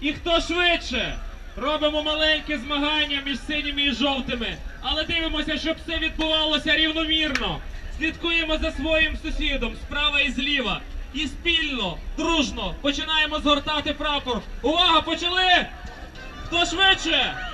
І хто швидше? Робимо маленьке змагання між синіми і жовтими, але дивимося, щоб все відбувалося рівномірно. Слідкуємо за своїм сусідом справа і зліва. І спільно, дружно починаємо згортати прапор. Увага, почали! Хто швидше?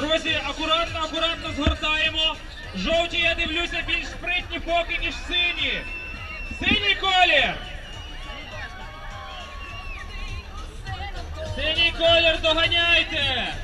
Друзі, акуратно, акуратно згортаємо. Жовті, я дивлюся, більш спритні поки, ніж сині. Синій колір! Синій колір доганяйте!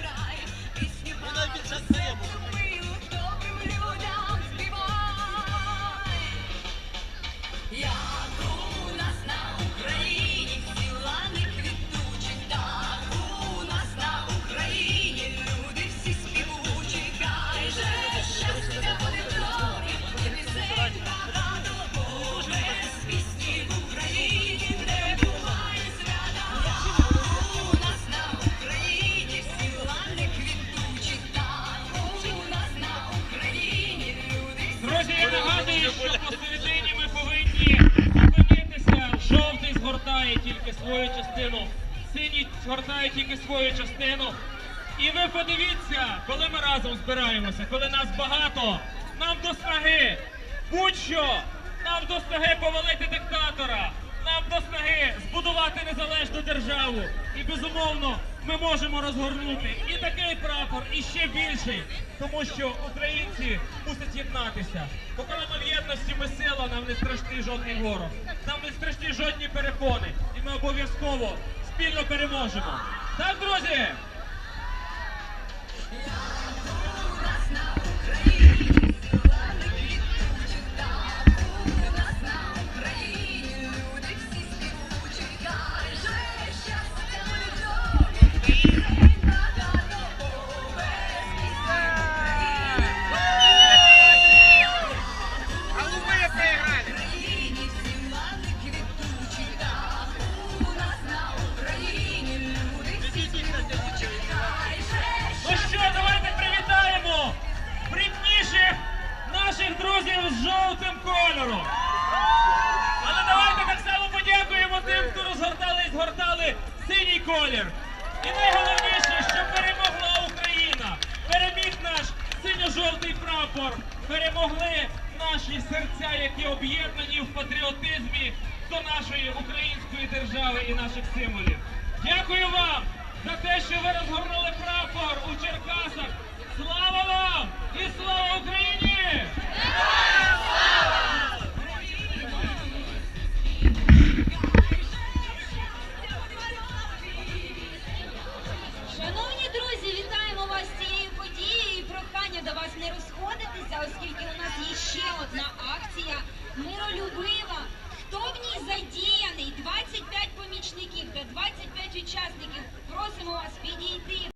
Друзі, я нагадую, що посередині ми повинні зупинитися. Жовтий згортає тільки свою частину, синій згортає тільки свою частину. І ви подивіться, коли ми разом збираємося, коли нас багато, нам до снаги, будь-що, нам до снаги повалити диктатора, нам до снаги збудувати незалежну державу. І безумовно ми можемо розгорнути і такий прапор, і ще більший, тому що українці мусять єднатися. Бо коли ми в єдності, ми сила, нам не страшний жодний ворог, нам не страшні жодні перепони, і ми обов'язково спільно переможемо. Так, друзі? Жовтим кольором. Але давайте так само подякуємо тим, хто розгортали і згортали синій колір. І найголовніше, що перемогла Україна, переміг наш синьо-жовтий прапор, перемогли наші серця, які об'єднані в патріотизмі до нашої української держави і наших символів. Дякую вам за те, що ви розгортали.